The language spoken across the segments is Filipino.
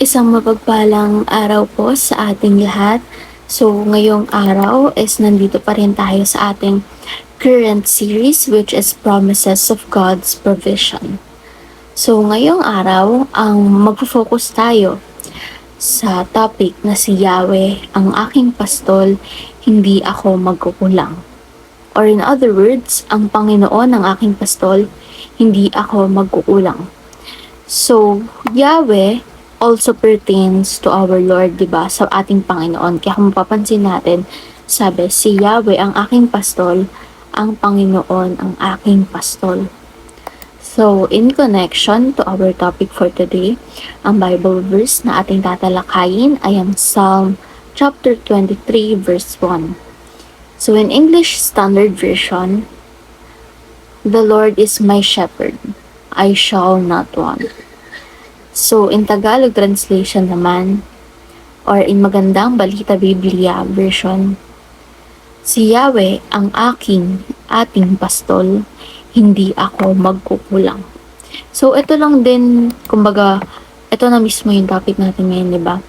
Isang mapagpalang araw po sa ating lahat. So, ngayong araw is nandito pa rin tayo sa ating current series which is Promises of God's Provision. So, ngayong araw, ang magfo-focus tayo sa topic na si Yahweh, ang aking pastol, hindi ako magkukulang. Or in other words, ang Panginoon ang aking pastol, hindi ako magkukulang. So, Yahweh also pertains to our Lord, di ba? Sa ating Panginoon. Kaya kung mapapansin natin, sabi, si Yahweh ang aking pastol, ang Panginoon ang aking pastol. So, in connection to our topic for today, ang Bible verse na ating tatalakayin ay ang Psalm chapter 23 verse 1. So, in English Standard Version, The Lord is my shepherd, I shall not want. So, in Tagalog translation naman, or in Magandang Balita Biblia version, Si Yahweh ang aking, ating pastol, hindi ako magkukulang. So, ito lang din, kumbaga, ito na mismo yung topic natin ngayon, di ba?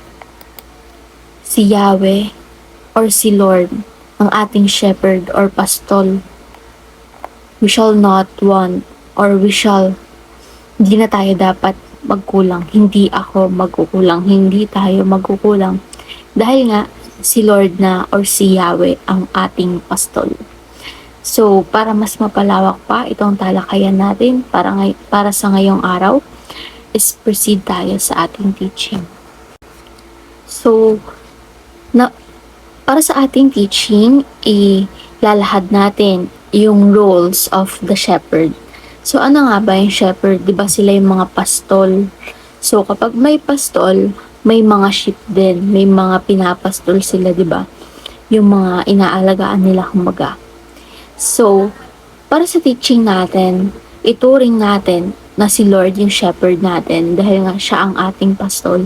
Si Yahweh or si Lord, ang ating shepherd or pastol. We shall not want or we shall, hindi na tayo dapat magkulang. Hindi ako magkukulang. Hindi tayo magkukulang. Dahil nga, si Lord na or si Yahweh ang ating pastol. So, para mas mapalawak pa itong talakayan natin para, ngay- para sa ngayong araw, is proceed tayo sa ating teaching. So, na, para sa ating teaching, ilalahad natin yung roles of the shepherd. So, ano nga ba yung shepherd? Di ba sila yung mga pastol? So, kapag may pastol, may mga sheep din. May mga pinapastol sila, di ba? Yung mga inaalagaan nila kumbaga. So, para sa teaching natin, ituring natin na si Lord yung shepherd natin dahil nga siya ang ating pastol.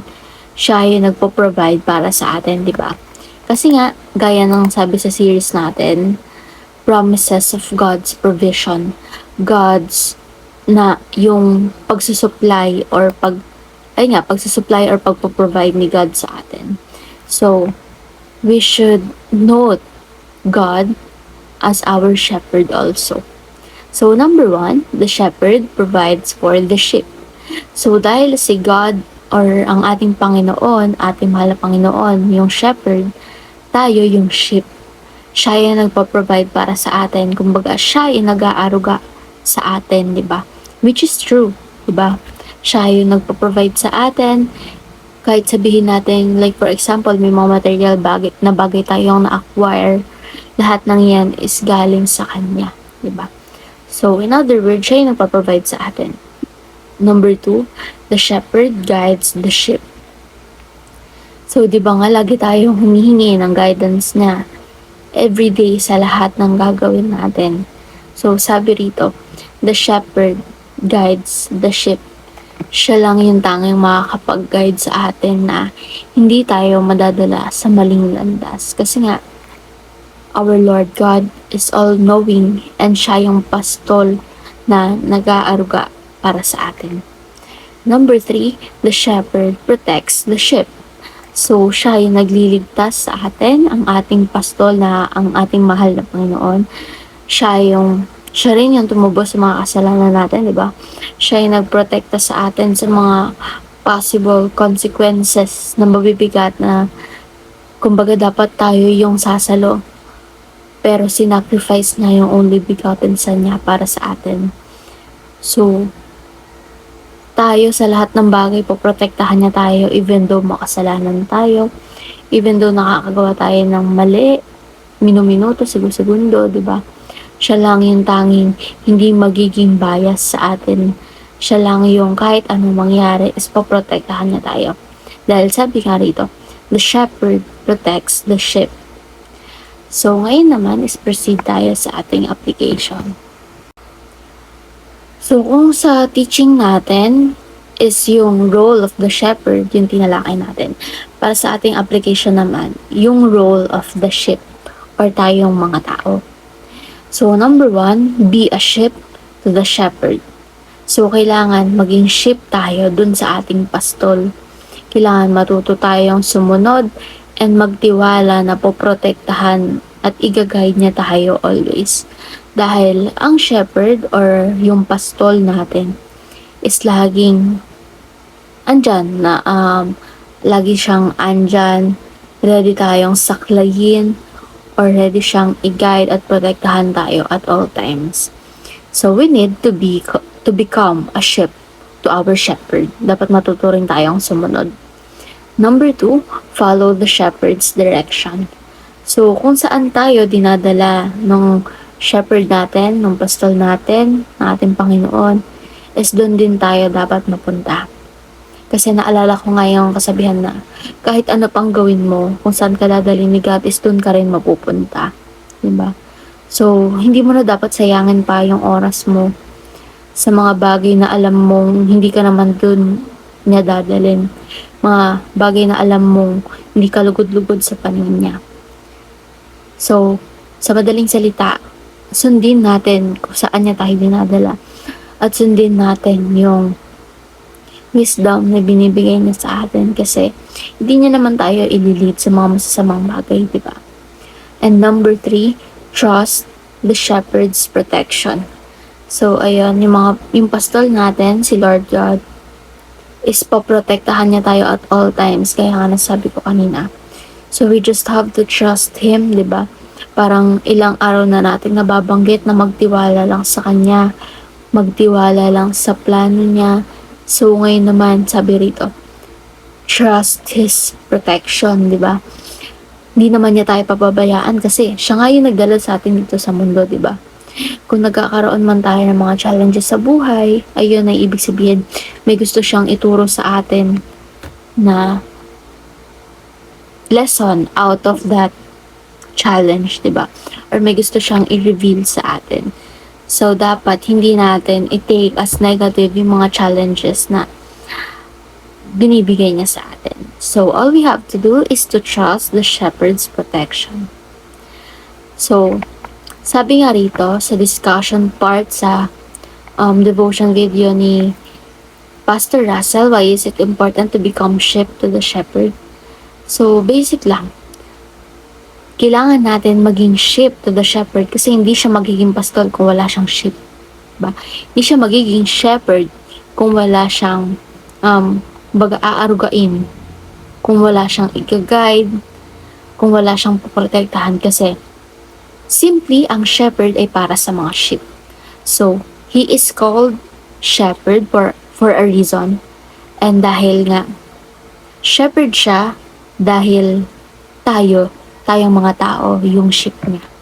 Siya yung nagpo-provide para sa atin, di ba? Kasi nga, gaya ng sabi sa series natin, promises of God's provision. God's na yung pagsusupply or pag ay nga, pagsusupply or pagpo-provide ni God sa atin. So, we should note God as our shepherd also. So, number one, the shepherd provides for the sheep. So, dahil si God or ang ating Panginoon, ating mahal na Panginoon, yung shepherd, tayo yung sheep. Siya yung nagpo-provide para sa atin. Kumbaga, siya yung nag-aaruga sa atin, di ba? Which is true, di ba? Siya yung nagpo-provide sa atin. Kahit sabihin natin, like for example, may mga material bagay, na bagay tayong na-acquire, lahat ng yan is galing sa Kanya, di ba? So, in other words, siya yung nagpo-provide sa atin. Number two, the shepherd guides the sheep. So, di ba nga lagi tayong humihingi ng guidance na everyday sa lahat ng gagawin natin. So, sabi rito, the shepherd guides the sheep. Siya lang yung tanging makakapag-guide sa atin na hindi tayo madadala sa maling landas. Kasi nga, our Lord God is all-knowing and siya yung pastol na nag-aaruga para sa atin. Number three, the shepherd protects the sheep. So, siya yung nagliligtas sa atin, ang ating pastol na ang ating mahal na Panginoon. Siya yung, siya rin yung tumubos sa mga kasalanan natin, di ba? Siya yung nagprotekta sa atin sa mga possible consequences na mabibigat na kumbaga dapat tayo yung sasalo. Pero sinacrifice niya yung only begotten son niya para sa atin. So, tayo sa lahat ng bagay, poprotektahan niya tayo even though makasalanan tayo, even though nakakagawa tayo ng mali, minuminuto, segundo, di ba? Siya lang yung tanging hindi magiging bias sa atin. Siya lang yung kahit anong mangyari is poprotektahan niya tayo. Dahil sabi nga rito, the shepherd protects the sheep. So, ngayon naman is proceed tayo sa ating application. So, kung sa teaching natin is yung role of the shepherd, yung tinalakay natin. Para sa ating application naman, yung role of the sheep or tayong mga tao. So, number one, be a sheep to the shepherd. So, kailangan maging sheep tayo dun sa ating pastol. kailangan matuto tayong sumunod and magtiwala na poprotektahan at igaguide niya tayo always. Dahil ang shepherd or yung pastol natin is laging andyan na um, lagi siyang andyan, ready tayong saklayin or ready siyang i-guide at protektahan tayo at all times. So we need to be to become a sheep to our shepherd. Dapat matuto tayong sumunod. Number two, follow the shepherd's direction. So, kung saan tayo dinadala ng shepherd natin, ng pastol natin, ng ating Panginoon, is doon din tayo dapat mapunta. Kasi naalala ko nga kasabihan na kahit ano pang gawin mo, kung saan ka dadalhin ni God, is doon ka rin mapupunta. Diba? So, hindi mo na dapat sayangin pa yung oras mo sa mga bagay na alam mong hindi ka naman dun niya dadalhin. Mga bagay na alam mong hindi ka lugod-lugod sa paningin niya. So, sa madaling salita, sundin natin kung saan niya tayo dinadala. At sundin natin yung wisdom na binibigay niya sa atin kasi hindi niya naman tayo ililit sa mga masasamang bagay, di ba? And number three, trust the shepherd's protection. So, ayun, yung mga, yung pastol natin, si Lord God, is poprotektahan niya tayo at all times. Kaya nga nasabi ko kanina. So, we just have to trust Him, di ba? Parang ilang araw na natin nababanggit na magtiwala lang sa Kanya. Magtiwala lang sa plano niya. So, ngayon naman, sabi rito, trust His protection, di ba? Hindi naman niya tayo pababayaan kasi siya nga yung nagdala sa atin dito sa mundo, di ba? kung nagkakaroon man tayo ng mga challenges sa buhay, ayun ay ibig sabihin, may gusto siyang ituro sa atin na lesson out of that challenge, di ba? Or may gusto siyang i-reveal sa atin. So, dapat hindi natin i-take as negative yung mga challenges na binibigay niya sa atin. So, all we have to do is to trust the shepherd's protection. So, sabi nga rito sa discussion part sa um, devotion video ni Pastor Russell, why is it important to become sheep to the shepherd? So, basic lang. Kailangan natin maging sheep to the shepherd kasi hindi siya magiging pastol kung wala siyang sheep. Ba? Hindi siya magiging shepherd kung wala siyang um, baga aarugain, kung wala siyang i-guide, kung wala siyang poprotektahan kasi Simply, ang shepherd ay para sa mga sheep. So, he is called shepherd for, for a reason. And dahil nga, shepherd siya dahil tayo, tayong mga tao, yung sheep niya.